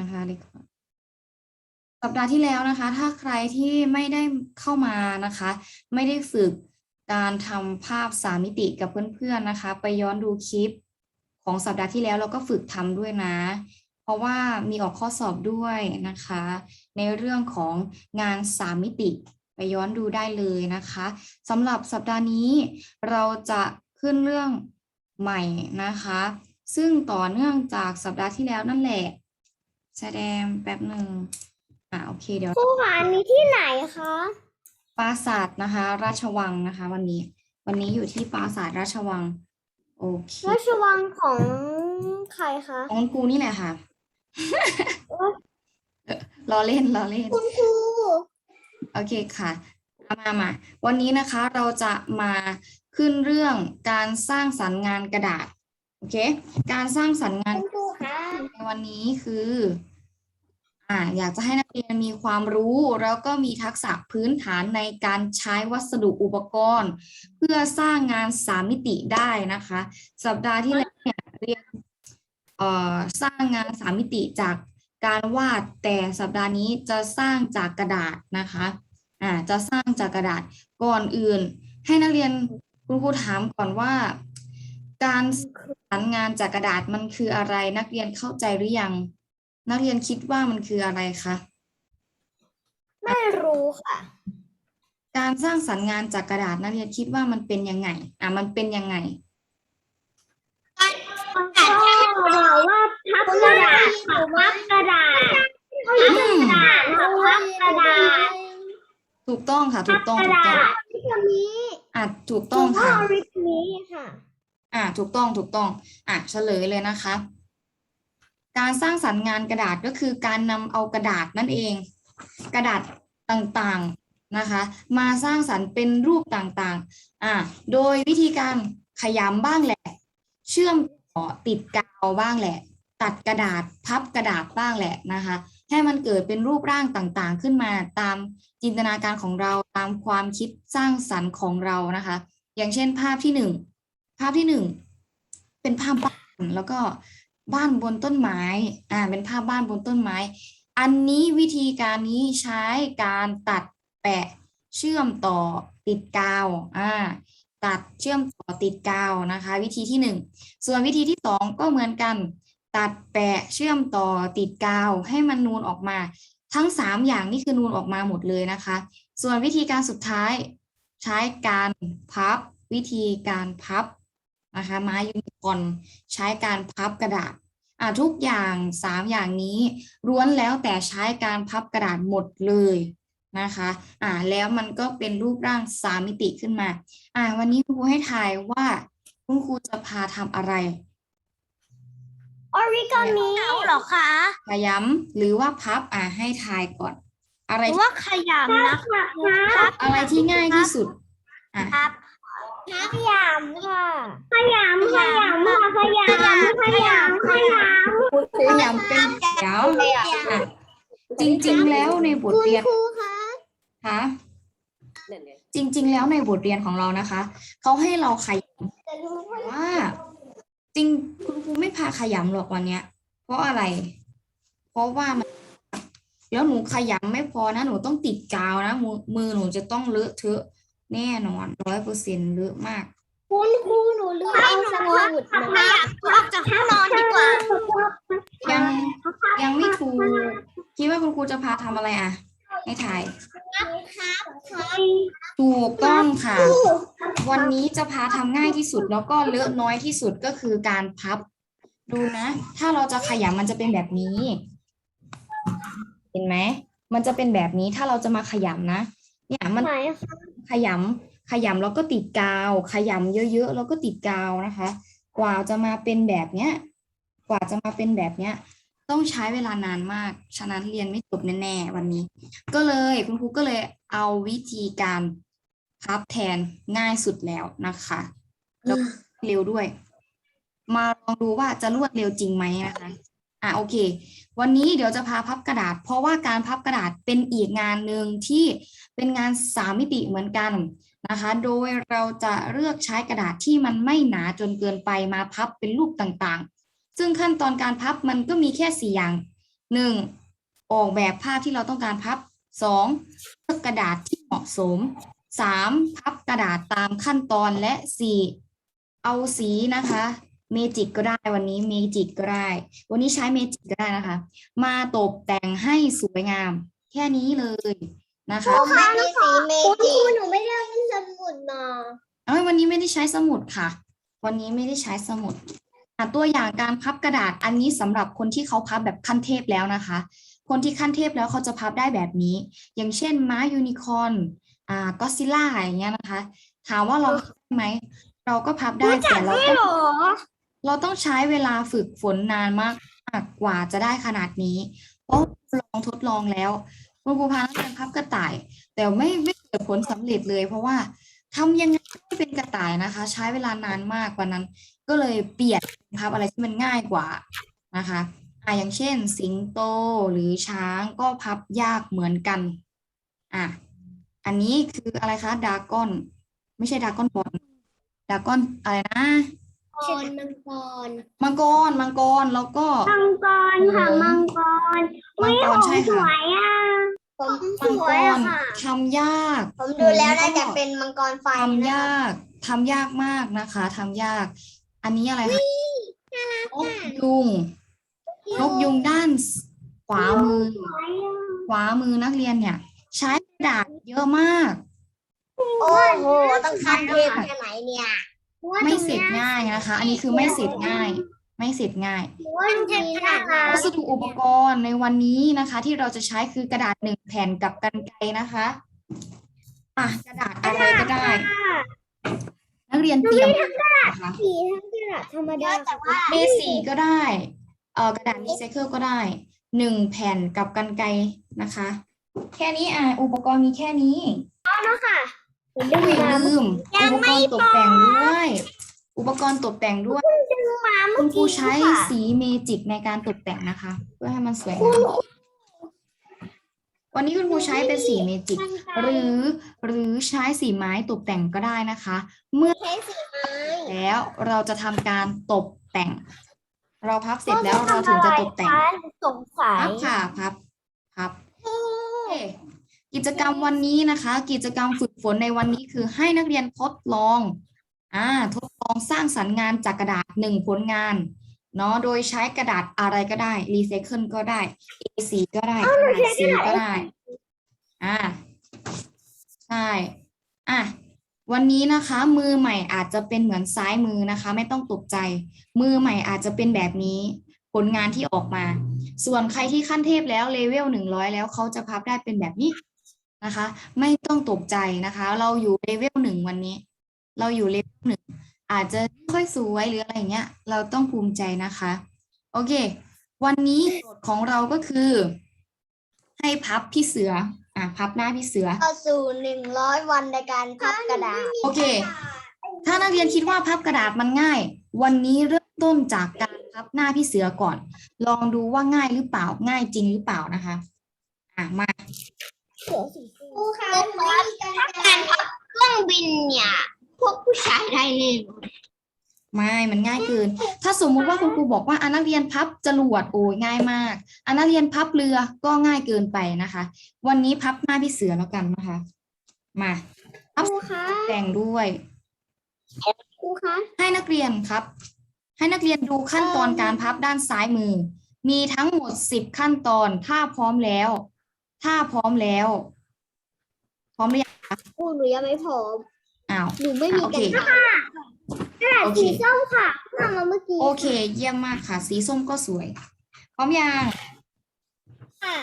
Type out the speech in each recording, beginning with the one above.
นะคะด็กสัปดาห์ที่แล้วนะคะ ถ้าใครที่ไม่ได้เข้ามานะคะ ไม่ได้ฝึกการทำภาพสามมิติกับเพื่อนๆนะคะ ไปย้อนดูคลิปของสัปดาห์ที่แล้วเราก็ฝึกทำด้วยนะ เพราะว่ามีออกข้อสอบด้วยนะคะ ในเรื่องของงานสามมิติไปย้อนดูได้เลยนะคะสำหรับสัปดาห์นี้เราจะขึ้นเรื่องใหม่นะคะ ซึ่งต่อเนื่องจากสัปดาห์ที่แล้วนั่นแหละ แสดงแป๊บหนึ่งอ่าโอเคเดี๋ยวครูคะอันนี้ที่ไหนคะปราสาทนะคะ ราชวังนะคะ วันนี้ วันนี้อยู่ที่ปราสาทราชวัง โอเคราชวังของใครคะของกูนี่แหละค่ะ รอเล่นรอเล่น คุณครูโอเคค่ะ มามามาวันนี้นะคะเราจะมาขึ้นเรื่องการสร้างสรรค์งานกระดาษ โอเค การสร้างสรรค์งานคุณครูคะ ในวันนี้คือ อ่า อยากจะให้นักเรียนมีความรู้ แล้วก็มีทักษะพื้นฐานในการใช้วัสดุอุปกรณ์ เพื่อสร้างงานสามมิติได้นะคะ สัปดาห์ที่แล้วเนี่ยเรียนเอ่อสร้างงานสามมิติจากการวาดแต่สัปดาห์นี้จะสร้างจากกระดาษนะคะอ่าจะสร้างจากกระดาษก่อนอื่น ให้นักเรียนคุณครูถามก่อนว่า การ สรรงานจากกระดาษมันคืออะไร นักเรียนเข้าใจหรือยัง นักเรียนคิดว่ามันคืออะไรคะไม่รู้ค่ะ การสร้างสรรค์งานจากกระดาษนักเรียนคิดว่ามันเป็นยังไง อะมันเป็นยังไงก็แบบว่าพับกระดาษค่ะพับกระดาษอืมกระดาษค่ะพับกระดาษถูกต้องค่ะ ถูกต้องกถูระกต้องดาษที่ตรงนี้อะถูกต้องพ่อค่ะริบนี้ค่ะ อะถูกต้องถูกต้องอะเฉลยเลยนะคะ การสร้างสรรค์งานกระดาษก็คือการนำเอากระดาษนั่นเอง กระดาษต่างๆนะคะ มาสร้างสรรค์เป็นรูปต่างๆอะโดยวิธีการขยำบ้างแหละ เชื่อมต่อติดกาวบ้างแหละ ตัดกระดาษพับกระดาษบ้างแหละนะคะ ให้มันเกิดเป็นรูปร่างต่างๆ ขึ้นมาตามจินตนาการของเราตามความคิดสร้างสรรค์ของเรานะคะ อย่างเช่นภาพที่หนึ่ง ภาพที่หนึ่งเป็นภาพบ้านแล้วก็บ้านบนต้นไม้ อ่า เป็นภาพบ้านบนต้นไม้ อันนี้วิธีการนี้ใช้การตัดแปะเชื่อมต่อติดกาว อ่า ตัดเชื่อมต่อติดกาวนะคะ วิธีที่หนึ่ง ส่วนวิธีที่สองก็เหมือนกัน ตัดแปะเชื่อมต่อติดกาว ให้มันนูนออกมา ทั้งสามอย่างนี่คือนูนออกมาหมดเลยนะคะ ส่วนวิธีการสุดท้าย ใช้การพับ วิธีการพับ นะคะไม้ยูนิคอร์นใช้การพับกระดาษอะทุกอย่างสามอย่างนี้ล้วนแล้วแต่ใช้การพับกระดาษหมดเลยนะคะอ่าแล้วมันก็เป็นรูปร่างสามมิติขึ้นมาอ่าวันนี้คุณครูให้ทายว่าคุณครูจะพาทำอะไรออริกามิเหรอคะขยำหรือว่าพับอ่าให้ทายก่อน อะไรหรือว่าขยำนะค่ะอะไรที่ง่ายที่สุดอะครับ ขยำค่ะขยำขยำค่ะขยำขยำขยำขยำเป็นเดี๋ยวอะจริง ๆ แล้วในบทเรียนครูคะคะจริง ๆ แล้วในบทเรียนของเรานะคะเขาให้เราขยำแต่รู้ว่าว่า จริงคุณครูไม่พาขยำหรอกวันเนี้ย เพราะอะไร เพราะว่ามันแล้วหนูขยำไม่พอนะ หนูต้องติดกาวนะมือมือหนูจะต้องเลอะเทอะ แน่นอนร้อยเปอร์เซ็นต์เลอะมาก คุณครูหนูลืมเอาสมุดขยำออกจากห้องนอนดีกว่ายังยังไม่ถูกคิดว่าคุณครูจะพาทำอะไรอะ ให้ถ่ายถูกต้องค่ะ วันนี้จะพาทำง่ายที่สุดแล้วก็เลอะน้อยที่สุดก็คือการพับ ดูนะ ถ้าเราจะขยำมันจะเป็นแบบนี้ เห็นไหม มันจะเป็นแบบนี้ถ้าเราจะมาขยำนะ เนี่ยมันไหนคะขยำขยำแล้วก็ติดกาว ขยำเยอะๆแล้วก็ติดกาวนะคะ กว่าจะมาเป็นแบบเนี้ย กว่าจะมาเป็นแบบเนี้ย ต้องใช้เวลานานมาก ฉะนั้นเรียนไม่จบแน่ๆวันนี้ ก็เลยคุณครูก็เลยเอาวิธีการพับแทนง่ายสุดแล้วนะคะแล้วก็เร็วด้วย มาลองดูว่าจะรวดเร็วจริงไหมนะคะ อะโอเค วันนี้เดี๋ยวจะพาพับกระดาษ เพราะว่าการพับกระดาษเป็นอีกงานหนึ่งที่เป็นงานสามมิติเหมือนกันนะคะ โดยเราจะเลือกใช้กระดาษที่มันไม่หนาจนเกินไปมาพับเป็นรูปต่างๆ ซึ่งขั้นตอนการพับมันก็มีแค่สี่อย่างหนึ่งออกแบบภาพที่เราต้องการพับสองเลือกกระดาษที่เหมาะสมสามพับกระดาษตามขั้นตอนและสี่เอาสีนะคะ เมจิกก็ได้วันนี้เมจิกก็ได้ วันนี้ใช้เมจิกก็ได้นะคะ มาตกแต่งให้สวยงาม แค่นี้เลยนะคะผมไม่มีสีเมจิกหนูไม่ได้เอาสมุดมาเอ้ยวันนี้ไม่ได้ใช้สมุดค่ะ วันนี้ไม่ได้ใช้สมุดอะตัวอย่างการพับกระดาษอันนี้สำหรับคนที่เขาพับแบบขั้นเทพแล้วนะคะ คนที่ขั้นเทพแล้วเขาจะพับได้แบบนี้ อย่างเช่นม้ายูนิคอร์นอ่าก็ซิล่าอย่างเงี้ยนะคะ ถามว่าเราพับได้ไหมเราก็พับได้แต่เราก็ เราต้องใช้เวลาฝึกฝนนานมากกว่าจะได้ขนาดนี้ เพราะลองทดลองแล้วคุณครูพานักเรียนพับกระต่าย แต่ไม่ไม่เกิดผลสำเร็จเลย เพราะว่าทำยังไงให้เป็นกระต่ายนะคะ ใช้เวลานานมากกว่านั้น ก็เลยเปลี่ยนพับอะไรที่มันง่ายกว่านะคะอะอย่างเช่น สิงโตหรือช้างก็พับยากเหมือนกันอะอันนี้คืออะไรคะดากอน ไม่ใช่ดากอนบอลดากอนอะไรนะ รมังกรมังกรมังกรแล้วก็ มังกรค่ะมังกรมังกรใช่สค่ะ วยอะผมสมังวกยรอะค่ะ ทำยากผมดูแล้วน่าจะเป็นมังกรไฟทำนะยากทำยากมากนะคะทำยาก อันนี้อะไรคะนกยุงนกยุงด้านขวามือ สวยอะขวามือนักเรียนเนี่ย ใช้กระดาษเยอะมาก โอ้โหต้องคันเทพแค่ไหนเนี่ย ไม่เสร็จง่ายนะคะ อันนี้คือไม่เสร็จง่าย ไม่เสร็จง่ายว่าตรงนี้นะคะวัสดุอุปกรณ์ในวันนี้นะคะ ที่เราจะใช้คือกระดาษหนึ่งแผ่นกับกันไกรนะคะอะกระดาษอะไรก็ได้ นักเรียนเตรียมนะคะสีทั้งกระดาษธรรมดาแต่ว่าเบสีก็ได้เอ่อกระดาษรีไซเคิลก็ได้หนึ่งแผ่นกับกันไกรนะคะ แค่นี้อะอุปกรณ์มีแค่นี้ค่ะผมอย่าดึงมา ลืมอุปกรณ์ตกแต่งด้วย อุปกรณ์ตกแต่งด้วยดึงมาคุเมื่อณครูกี้ใช้ค่ะสีเมจิกในการตกแต่งนะคะ เพื่อให้มันสวยงามวันนี้คุณครูใช้เป็นสีเมจิกหรือหรือใช้สีไม้ตกแต่งก็ได้นะคะ เมื่อใช้สีไม้แล้วเราจะทำการตกแต่ง เราพับเสร็จแล้วเราถึงจะตกแต่งสงสัยพับค่ะพับพับโอเค กิจกรรมวันนี้นะคะ กิจกรรมฝึกฝนในวันนี้คือให้นักเรียนทดลองอ่าทดลองสร้างสรรค์งานจากกระดาษหนึ่งผลงานเนาะโดยใช้กระดาษอะไรก็ได้รีไซเคิลก็ได้ A4 ก็ได้กระดาษสีก็ได้อ่าใช่อะวันนี้นะคะ มือใหม่อาจจะเป็นเหมือนซ้ายมือนะคะ ไม่ต้องตกใจ มือใหม่อาจจะเป็นแบบนี้ผลงานที่ออกมา ส่วนใครที่ขั้นเทพแล้วเลเวลหนึ่งร้อยแล้วเขาจะพับได้เป็นแบบนี้ นะคะ ไม่ต้องตกใจนะคะ เราอยู่เลเวลหนึ่งวันนี้ เราอยู่เลเวลหนึ่งอาจจะไม่ค่อยสวยหรืออะไรอย่างเงี้ย เราต้องภูมิใจนะคะ โอเค วันนี้โจทย์ของเราก็คือ ให้พับพี่เสือ อะพับหน้าพี่เสือ เข้าสู่หนึ่งร้อยวันในการพับกระดาษโอเค ถ้านักเรียนคิดว่าพับกระดาษมันง่าย วันนี้เริ่มต้นจากการพับหน้าพี่เสือก่อน ลองดูว่าง่ายหรือเปล่าง่ายจริงหรือเปล่านะคะ อะมา ครูคะการพับเครื่องบินเนี่ย พวกผู้ชายได้เลยไม่มันง่ายเกิน ถ้าสมมุติว่าคุณครูบอกว่าอนักเรียนพับจรวดโอ้ยง่ายมากอนักเรียนพับเรือก็ง่ายเกินไปนะคะ วันนี้พับหน้าพี่เสือแล้วกันนะคะ มาพับครูคะแต่งด้วย ครูคะให้นักเรียนครับ ให้นักเรียนดูขั้นตอนการพับด้านซ้ายมือ มีทั้งหมดสิบขั้นตอน ถ้าพร้อมแล้ว ถ้าพร้อมแล้ว พร้อมหรือยังครูหนูยังไม่พร้อมอ้าว หนูไม่มีอะโอกัเคนค่ะกระดาษโอเคสีส้มค่ะทำมาเมื่อกี้โอเค เยี่ยมมากค่ะ สีส้มก็สวย พร้อมยัง ค่ะ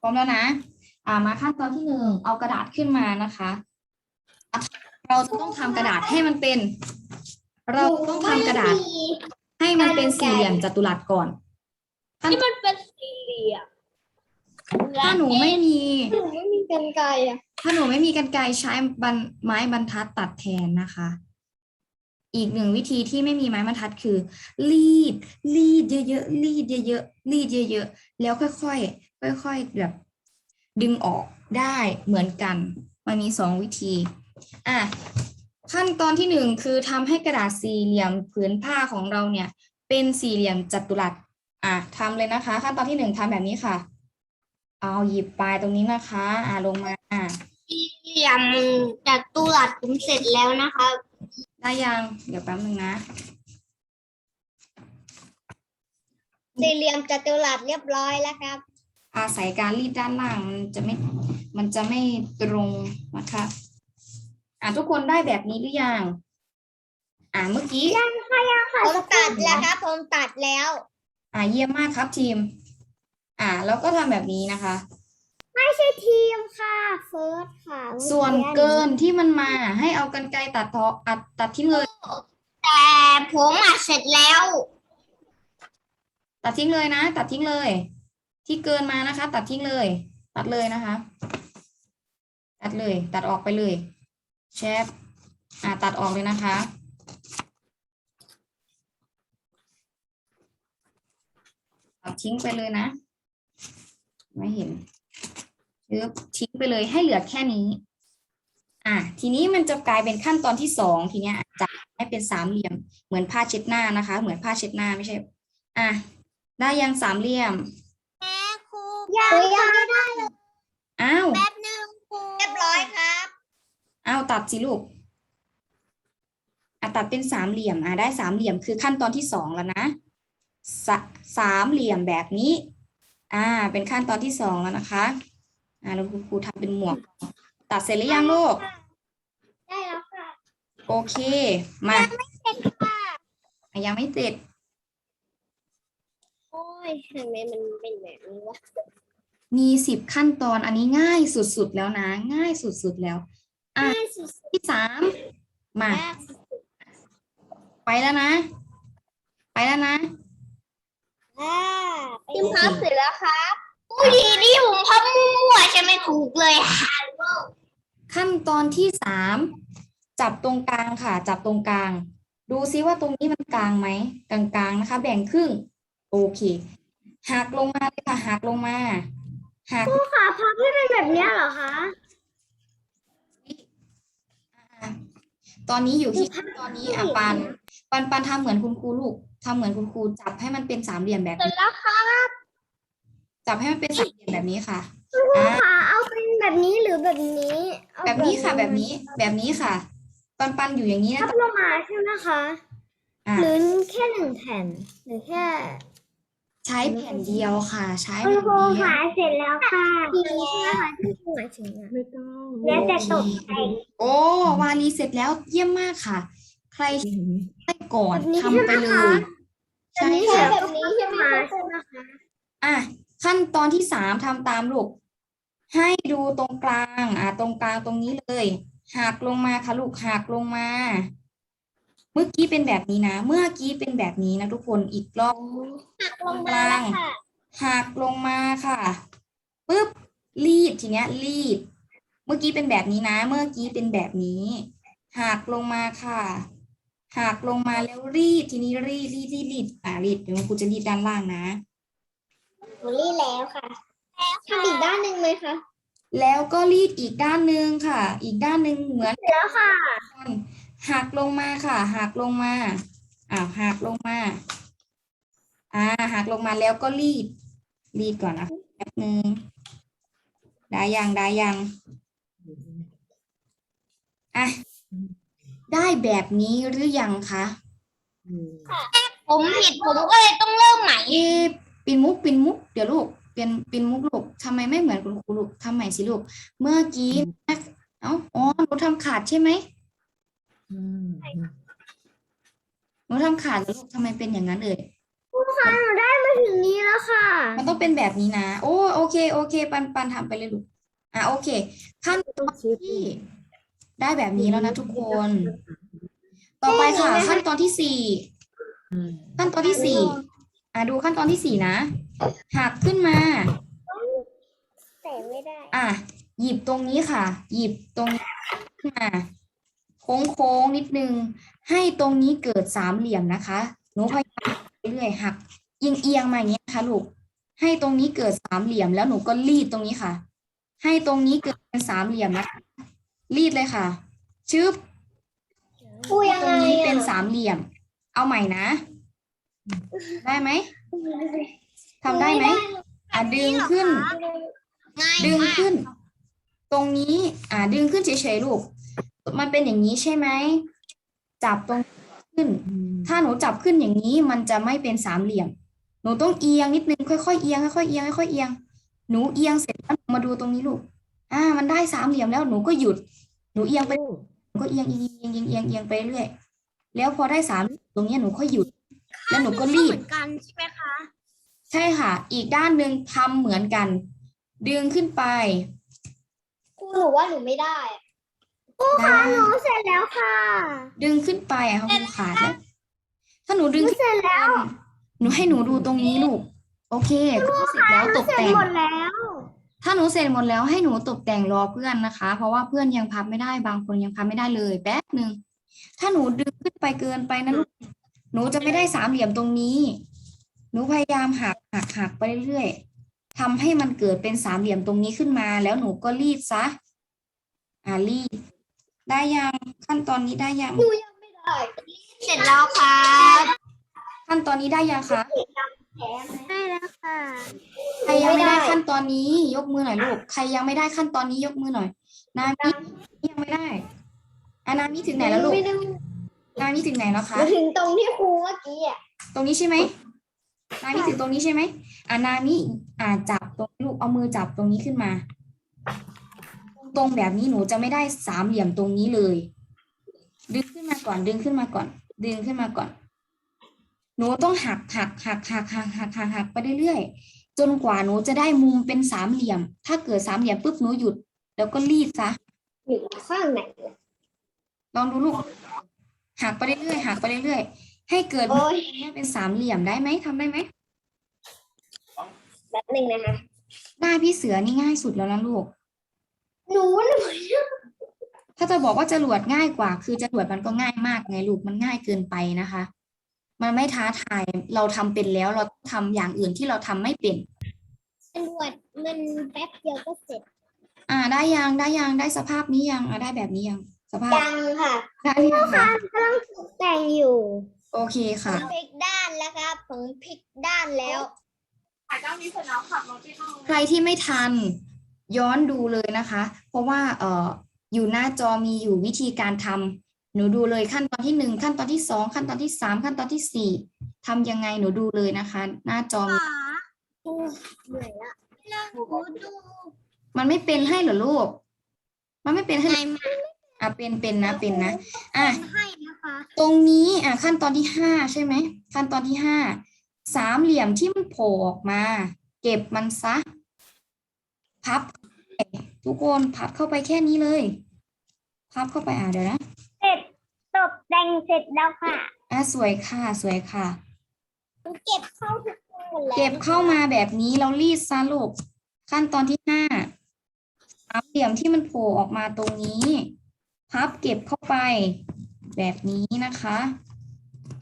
พร้อมแล้วนะ อ่ามาขั้นตอนที่หนึ่งเอากระดาษขึ้นมานะคะอะเราจะต้องทำกระดาษให้มันเป็น เราต้องทำกระดาษให้มันเป็นสี่เหลี่ยมจัตุรัสก่อนขั้นที่มันเป็นสี่เหลี่ยม ถ้าหนูไม่มี หนูไม่มีกันไกลอะถ้าหนูไม่มีกันไกรใช้บันไม้บรรทัดตัดแทนนะคะ อีกหนึ่งวิธีที่ไม่มีไม้บรรทัดคือรีดรีดเยอะๆรีดเยอะๆรีดเยอะๆแล้วค่อยๆค่อยๆแบบดึงออกได้เหมือนกัน มันมีสองวิธีอะขั้นตอนที่หนึ่งคือทำให้กระดาษสี่เหลี่ยมผืนผ้าของเราเนี่ย เป็นสี่เหลี่ยมจัตุรัสอะทำเลยนะคะ ขั้นตอนที่หนึ่งทำแบบนี้ค่ะ เอาหยิบปลายตรงนี้นะคะ อ่าลงมาเหลี่ยมจัตุรัสผมเสร็จแล้วนะคะได้ยัง เดี๋ยวแป๊บนึงนะ สี่เหลี่ยมจัตุรัสเรียบร้อยแล้วครับ อาศัยการรีดด้านล่างมันจะไม่ มันจะไม่ตรงนะคะ อะทุกคนได้แบบนี้หรือยัง อะเมื่อกี้ผมตัดแล้วครับผมตัดแล้ว อะเยี่ยมมากครับทีม อะแล้วก็ทำแบบนี้นะคะ ไม่ใช่ทีมค่ะเฟิร์สค่ะส่วนเกินที่มันมาให้เอากันไกรตัดทออัดตัดทิ้งเลย แต่ผมอะเสร็จแล้ว ตัดทิ้งเลยนะ ตัดทิ้งเลย ที่เกินมานะคะ ตัดทิ้งเลย ตัดเลยนะคะ ตัดเลย ตัดออกไปเลยแชฟอ่าตัดออกเลยนะคะตัดทิ้งไปเลยนะ ไม่เห็นเลือกทิ้งไปเลยให้เหลือแค่นี้ อะทีนี้มันจะกลายเป็นขั้นตอนที่สองทีเนี้ยจะให้เป็นสามเหลี่ยม เหมือนผ้าเช็ดหน้านะคะ เหมือนผ้าเช็ดหน้าไม่ใช่ อะได้ยังสามเหลี่ยมแม่ครูยังยังไม่ได้อ้าวแป๊บหนึ่งครูเรียบร้อยครับอ้าวตัดสิลูกอะตัดเป็นสามเหลี่ยมอะได้สามเหลี่ยมคือขั้นตอนที่สองแล้วนะสะสามเหลี่ยมแบบนี้ อ่า เป็นขั้นตอนที่สองแล้วนะคะ อ่าแล้วคุณครูทำเป็นหมวก ตัดเสร็จหรือยังลูก ได้แล้วค่ะโอเค มาอะยังไม่เสร็จ โอ้ยทำไมมันเป็นแบบนี้วะมีสิบขั้นตอนอันนี้ง่ายสุดๆแล้วนะ ง่ายสุดๆแล้ว อะ ง่ายสุดที่สามมา ๆยากสุดไปแล้วนะ ไปแล้วนะ ๆอ่าทีมพับเสร็จแล้วครับอุ้ยดีนี่ผมพับมั่วๆจะไม่ถูกเลยค่ะขั้นตอนที่สามจับตรงกลางค่ะ จับตรงกลาง ดูซิว่าตรงนี้มันกลางไหมกลางๆนะคะ แบ่งครึ่งโอเคหักลงมาเลยค่ะหักลงมาหักค่ะพับให้เป็นแบบนี้เหรอคะอะตอนนี้อยู่ที่ขั้นตอนนี้อะปันปันปันทำเหมือนคุณครูลูก ทำเหมือนคุณครูจับให้มันเป็นสามเหลี่ยมแบบเสร็จนี้แล้วค่ะจับให้มันเป็นสามเหลี่ยมแบบนี้ค่ะครูอะค่ะเอาเป็นแบบนี้หรือแบบนี้เอาแบบนี้ค่ะแบบนี้แบบนี้ค่ะ ปันปันอยู่อย่างนี้นะพับจ๊ะลงมาใช่ไหมคะอะหรือแค่หนึ่งแผ่น หรือแค่ใช้แผ่นเดียวค่ะ ใช้คุแผ่ณนครูเดียวค่ะเสร็จแล้วค่ะทีนี้ใช่ไหมคะที่ครูหมายถึงอะ ไม่ต้องแล้วแต่ตกแต่ง โอ้วาลีเสร็จแล้วเยี่ยมมากค่ะ ใครได้ก่อนแบบนี้ทำไปเลใช่ไหมยคะใช่ค่ะแบบนี้ใช่ไหมคะใช่ไหมคะอะขั้นตอนที่สามทำตามลูก ให้ดูตรงกลาง อะตรงกลางตรงนี้เลยหักลงมาค่ะลูกหักลงมา เมื่อกี้เป็นแบบนี้นะ เมื่อกี้เป็นแบบนี้นะทุกคนอีกรอบหักลงมาแล้วค่ะหักลงมาค่ะปุ๊บรีดทีเนี้ยรีดเมื่อกี้เป็นแบบนี้นะ เมื่อกี้เป็นแบบนี้หักลงมาค่ะ หักลงมาแล้วรีดทีนี้รีดรีดรีดรีดอ่ารีดเดี๋ยวครูจะรีดด้านล่างนะ หนูรีดแล้วค่ะทำอีกด้านหนึ่งไหมคะแล้วก็รีดอีกด้านหนึ่งค่ะ อีกด้านหนึ่งเหมือนแล้วค่ะกันหักลงมาค่ะหักลงมาอ้าวหักลงมา อ่าหักลงมาแล้วก็รีด รีดก่อนนะแป๊บนึงได้ยังได้ยังอะ ได้แบบนี้หรือยังคะผมผิดผมก็เลยต้องเริ่มใหม่เอ๊ะปินมุกปินมุกเดี๋ยวลูกเปลี่ยนปินมุกลูกทำไมไม่เหมือนคุณครูลูกทำใหม่สิลูก เมื่อกี้นะเอ้าอ๋อหนูทำขาดใช่ไหมหนูทำขาดแล้วลูกทำไมเป็นอย่างนั้นเอ่ยค่ะหนูได้มาถึงนี้แล้วค่ะ มันต้องเป็นแบบนี้นะ โอ้โอเค โอเค ปันปันทำไปเลยลูก อะโอเคขั้นตอนที่ ได้แบบนี้แล้วนะทุกคน ต่อไปค่ะ ขั้นตอนที่สี่ขั้นตอนที่สี่อะดูขั้นตอนที่สี่นะหักขึ้นมา แต่ไม่ได้ อะ หยิบตรงนี้ค่ะ หยิบตรงนี้ขึ้นมา โค้งโค้งๆนิดนึง ให้ตรงนี้เกิดสามเหลี่ยมนะคะหนูพยายามเรื่อยๆหักเอียงเอียงๆมาอย่างเงี้ยค่ะลูกให้ตรงนี้เกิดสามเหลี่ยมแล้วหนูก็รีดตรงนี้ค่ะ ให้ตรงนี้เกิดเป็นสามเหลี่ยมนะคะ รีดเลยค่ะ ชึบพูดยังตรไงงนี้อะเป็นสามเหลี่ยม เอาใหม่นะ ได้ไหมหทำได้ไหมอะดึงขึ้น ง่ายดึงมากขึ้น ตรงนี้ อ่า ดึงขึ้นเฉยๆลูก มันเป็นอย่างนี้ใช่ไหม จับตรงขึ้น ถ้าหนูจับขึ้นอย่างนี้มันจะไม่เป็นสามเหลี่ยม หนูต้องเอียงนิดนึงค่อยๆเอียงค่อยๆเอียงค่อยๆเอียง หนูเอียงเสร็จแล้วหนูมาดูตรงนี้ลูก อ่า มันได้สามเหลี่ยมแล้วหนูก็หยุด หนูเอียงไปหนูก็เอียงเอียงเอียงเอียงเอียงเอียงไปเรื่อย แล้วพอได้สามตรงเนี้ยหนูก็หยุด แล้วหนูก็รีเหดมือนกันใช่ไหมคะ ใช่ค่ะ อีกด้านหนึ่งทำเหมือนกัน ดึงขึ้นไป ครูหนูว่าหนูไม่ได้ได้หนูเสร็จแล้วค่ะดึงขึ้นไปอะเขาขาดแล้วถ้าหนูดึงขึ้นเสร็จแล้วหนูให้หนูดูตรงนี้ลูก โอเคเสร็จแล้วตกเสร็จแต่ง หมดแล้ว ถ้าหนูเสร็จหมดแล้วให้หนูตกแต่งรอเพื่อนนะคะ เพราะว่าเพื่อนยังพับไม่ได้บางคนยังพับไม่ได้เลยแป๊บหนึ่งถ้าหนูดึงขึ้นไปเกินไปนะลูกหนูจะไม่ได้สามเหลี่ยมตรงนี้ หนูพยายามหักหักหักไปเรื่อยๆทำให้มันเกิดเป็นสามเหลี่ยมตรงนี้ขึ้นมา แล้วหนูก็รีดซะอ่ารีดได้ยังขั้นตอนนี้ได้ยังหนูยังไม่ได้เสร็จแล้วครับขั้นตอนนี้ได้ยังคะแพ้ ไหมได้แล้วค่ะใครยังไม่ได้ไม่ได้ขั้นตอนนี้ ยกมือหน่อยลูก ใครยังไม่ได้ขั้นตอนนี้ยกมือหน่อย นามิยังไม่ได้อานามิถึงไหนแล้วลูกไม่ได้นามิถึงไหนแล้วคะถึงตรงที่ครูเมื่อกี้อะตรงนี้ใช่ไหมนามิถึงตรงนี้ใช่ไหมอานามิอ่าจับตรงลูกเอามือจับตรงนี้ขึ้นมา ตรงๆแบบนี้หนูจะไม่ได้สามเหลี่ยมตรงนี้เลย ดึงขึ้นมาก่อนดึงขึ้นมาก่อน ดึงขึ้นมาก่อน หนูต้องหักหักหักหักหักหักหักหักไปเรื่อยๆจนกว่าหนูจะได้มุมเป็นสามเหลี่ยม ถ้าเกิดสามเหลี่ยมปุ๊บหนูหยุด แล้วก็รีดซะอยู่ข้างไหนลองดูลูกหักไปเรื่อยๆหักไปเรื่อยๆให้เกิดโอ้ยให้เป็นสามเหลี่ยมได้ไหมทำได้ไหมแบบหนึ่งนะคะหน้าพี่เสือนี่ง่ายสุดแล้วนะลูกหนูหนูถ้าจะบอกว่าจรวดง่ายกว่า คือจรวดมันก็ง่ายมากไงลูกมันง่ายเกินไปนะคะ มันไม่ท้าทายเราทำเป็นแล้วเราทำอย่างอื่นที่เราทำไม่เป็นตำรวจมันแป๊บเดียวก็เสร็จ อ่า ได้ยังได้ยังได้สภาพนี้ยังอ่าได้แบบนี้ยังสภาพยังค่ะได้ยังคะกำลังตกแต่งอยู่ โอเคค่ะพลิกด้านแล้วครับผมพลิกด้านแล้วใครที่ไม่ทันย้อนดูเลยนะคะ เพราะว่าเอ่ออยู่หน้าจอมีอยู่วิธีการทำ หนูดูเลยขั้นตอนที่หนึ่งขั้นตอนที่สองขั้นตอนที่สามขั้นตอนที่สี่ทำยังไงหนูดูเลยนะคะ หน้าจอมีเหนื่อยละเรื่องหนูดูมันไม่เป็นให้เหรอลูก มันไม่เป็นให้เหรอง่ายมากอะเป็นเป็นนะเป็นนะอะให้นะคะตรงนี้อะขั้นตอนที่ห้าใช่ไหมขั้นตอนที่ห้าสามเหลี่ยมที่มันโผล่ออกมา เก็บมันซะ พับเข้าไปทุกคนพับเข้าไปแค่นี้เลย พับเข้าไปอะเดี๋ยวนะ เสร็จตกแต่งเสร็จแล้วค่ะอะสวยค่ะสวยค่ะ เก็บเข้าทุกคนหมดแล้วเก็บเข้ามาแบบนี้เรารีดซะลูกขั้นตอนที่ห้าสามเหลี่ยมที่มันโผล่ออกมาตรงนี้พับเก็บเข้าไปแบบนี้นะคะ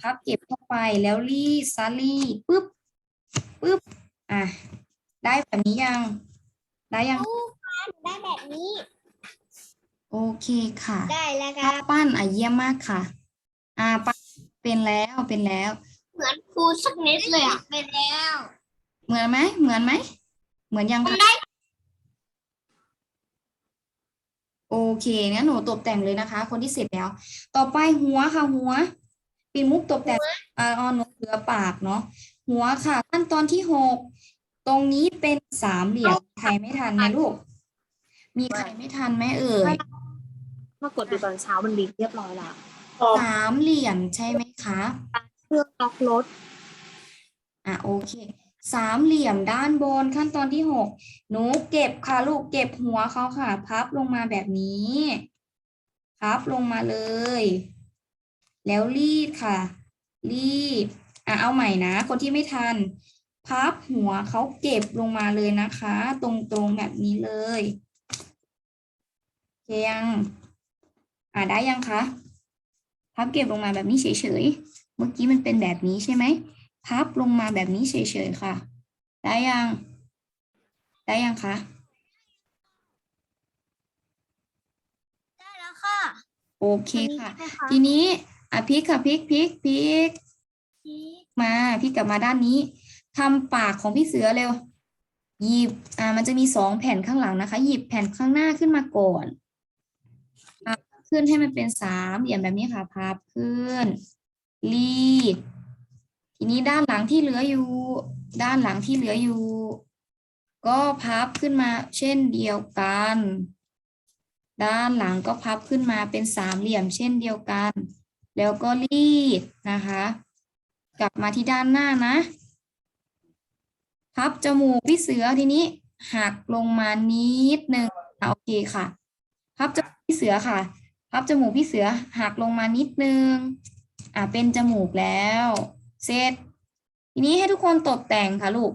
พับเก็บเข้าไปแล้วรีดซะรีดปึ๊บปึ๊บอะได้แบบนี้ยัง ได้ยัง ได้แบบนี้ โอเคค่ะได้แล้วคภารัพบ ปั้นอะเยี่ยมมากค่ะ อ่าปั้นเป็นแล้วเป็นแล้ว เหมือนครูสักนิดเลยอะไปแล้วเหมือนไหมเหมือนไหมเหมือนยังคะ โอเคงั้นหนูตกแต่งเลยนะคะ คนที่เสร็จแล้ว ต่อไปหัวค่ะหัวปีมุกตกแต่งอ่าอ๋อหนูเหลือปากเนาะหัวค่ะ ขั้นตอนที่หกตรงนี้เป็นสามเหลี่ยมใครไม่ทันไหมลูก มีใครไม่ทันไหมเอ่ย มากดดูตอนเช้ามันลิงก์เรียบร้อยแล้วสามเหลี่ยมใช่ไหมคะเครื่องล็อกรถอะโอเค สามเหลี่ยมด้านบนขั้นตอนที่หกหนูเก็บค่ะลูกเก็บหัวเขาค่ะ พับลงมาแบบนี้พับลงมาเลย แล้วรีดค่ะ รีดอะเอาใหม่นะ คนที่ไม่ทัน พับหัวเขาเก็บลงมาเลยนะคะ ตรงๆแบบนี้เลยโอเคยัง อะได้ยังคะพับเก็บลงมาแบบนี้เฉยๆ เมื่อกี้มันเป็นแบบนี้ใช่ไหม พับลงมาแบบนี้เฉยๆ ค่ะ ได้ยัง ได้ยังคะ ได้แล้วค่ะ โอเคค่ะ ทีนี้อะพลิกค่ะพลิกพลิกพลิกมาพลิกกลับมาด้านนี้ทำปากของพี่เสือเร็ว หยิบ อ่า มันจะมีสองแผ่นข้างหลังนะคะ หยิบแผ่นข้างหน้าขึ้นมาก่อนพับ ขึ้นให้มันเป็นสามเหลี่ยมแบบนี้ค่ะพับขึ้น รีด ทีนี้ด้านหลังที่เหลืออยู่ ด้านหลังที่เหลืออยู่ ก็พับขึ้นมาเช่นเดียวกัน ด้านหลังก็พับขึ้นมาเป็นสามเหลี่ยมเช่นเดียวกัน แล้วก็รีดนะคะ กลับมาที่ด้านหน้านะพับจมูกพี่เสือทีนี้หักลงมานิดนึงโอเคค่ะ พับจมูกพี่เสือค่ะ พับจมูกพี่เสือหักลงมานิดนึง อะเป็นจมูกแล้ว เสร็จ ทีนี้ให้ทุกคนตกแต่งค่ะลูก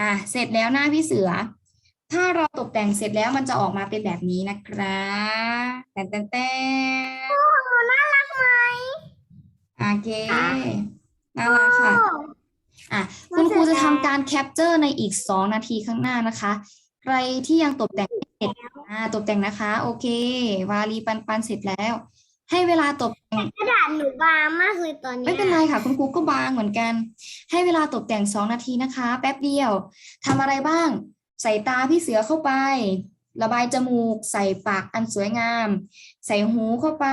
อะเสร็จแล้วหน้าพี่เสือ ถ้าเราตกแต่งเสร็จแล้วมันจะออกมาเป็นแบบนี้นะครับแต่แต่แต่น่ารักไหมโอเคน่ารักค่ะอะคุณครูจะทำการแคปเจอร์ในอีกสองนาทีข้างหน้านะคะ ใครที่ยังตกแต่งไม่เสร็จอ่าตกแต่งนะคะ โอเค วาลีปันปันเสร็จแล้ว ให้เวลาตกแต่งกระดาษหนูบางมากเลยตอนนี้ไม่เป็นไรค่ะ คุณครูก็บางเหมือนกัน ให้เวลาตกแต่งสองนาทีนะคะ แป๊บเดียวทำอะไรบ้าง ใส่ตาพี่เสือเข้าไป ระบายจมูก ใส่ปากอันสวยงาม ใส่หูเข้าไป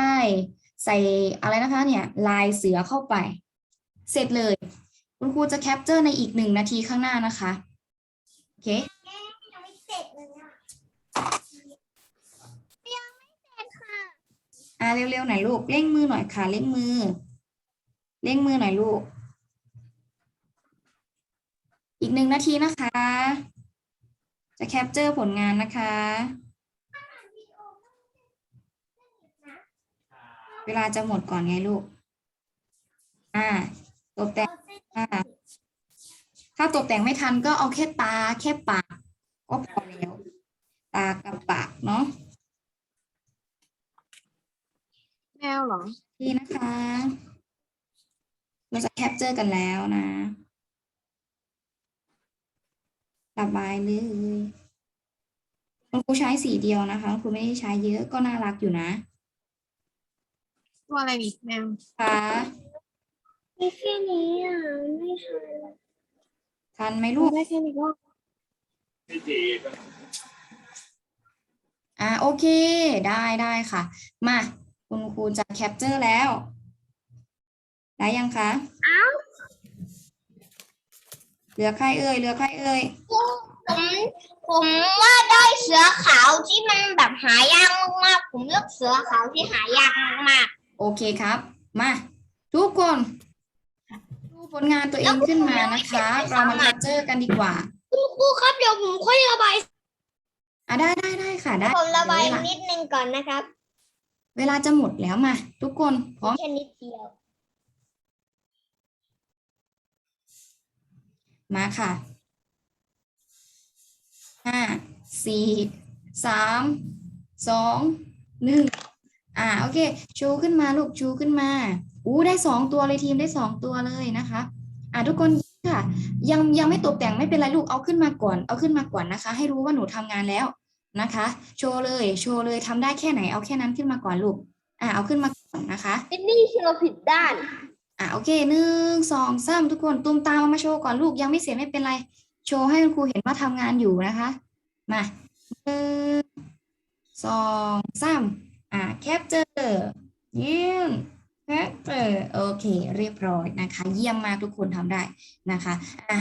ใส่อะไรนะคะเนี่ย ลายเสือเข้าไป เสร็จเลย คุณครูจะแคปเจอร์ในอีกหนึ่งนาทีข้างหน้านะคะ โอเค ยังไม่เสร็จเลยอะ อ่าเร็วๆหน่อยลูกเร่งมือหน่อยค่ะเร่งมือเร่งมือหน่อยลูก อีกหนึ่งนาทีนะคะ จะแคปเจอร์ผลงานนะคะ เวลาจะหมดก่อนไงลูก อ่า ตกแต่งอ่าถ้าตกแต่งไม่ทันก็เอาแค่ตาแค่ปากก็พอแล้ว ตากับปากเนาะ แมวเหรอ ดีนะคะ เราจะแคปเจอร์กันแล้วนะระบายเลยคุณครูใช้สีเดียวนะคะคุณครูไม่ได้ใช้เยอะก็น่ารักอยู่นะตัวอะไรนี่แมวค่ะมีแค่นี้อะ ไม่ใช่ทันไหมลูก ได้แค่นี้ก็อ่าโอเค ได้ได้ค่ะ มา คุณครูจะแคปเจอร์แล้ว ได้ยังคะเหลือใครเอ่ยเหลือใครเอ่ยผมผมว่าได้เสือขาวที่มันแบบหายากมากๆผมเลือกเสือขาวที่หายากมากโอเคครับ มา ทุกคนดูผลงานตัวเองขึ้นมานะคะ เรามาแคปเจอร์กันดีกว่าๆคุณครูครับเดี๋ยวผมค่อยระบายอะได้ได้ได้ค่ะได้ผมระบายเวลานิดนึงก่อนนะครับ เวลาจะหมดแล้วมา ทุกคนพร้อมแค่นิดเดียว มาค่ะห้าสี่สามสองหนึ่งอ่าโอเค ชูขึ้นมาลูกชูขึ้นมาอู้ได้สองตัวเลยทีมได้สองตัวเลยนะคะ อ่าทุกคนค่ะ ยังยังไม่ตกแต่งไม่เป็นไรลูกเอาขึ้นมาก่อน เอาขึ้นมาก่อนนะคะ ให้รู้ว่าหนูทำงานแล้ว นะคะ โชว์เลย โชว์เลยทำได้แค่ไหนเอาแค่นั้นขึ้นมาก่อนลูก อ่าเอาขึ้นมาก่อนนะคะนี่คือเราผิดด้าน อะโอเคหนึ่งสองสามทุกคนตูมตามเอามาโชว์ก่อนลูกยังไม่เสร็จไม่เป็นไร โชว์ให้คุณครูเห็นว่าทำงานอยู่นะคะ มาหนึ่งสองสามอะแคปเจอร์เยี่ยมแคปเจอร์โอเค เรียบร้อยนะคะ เยี่ยมมากทุกคนทำได้นะคะอะ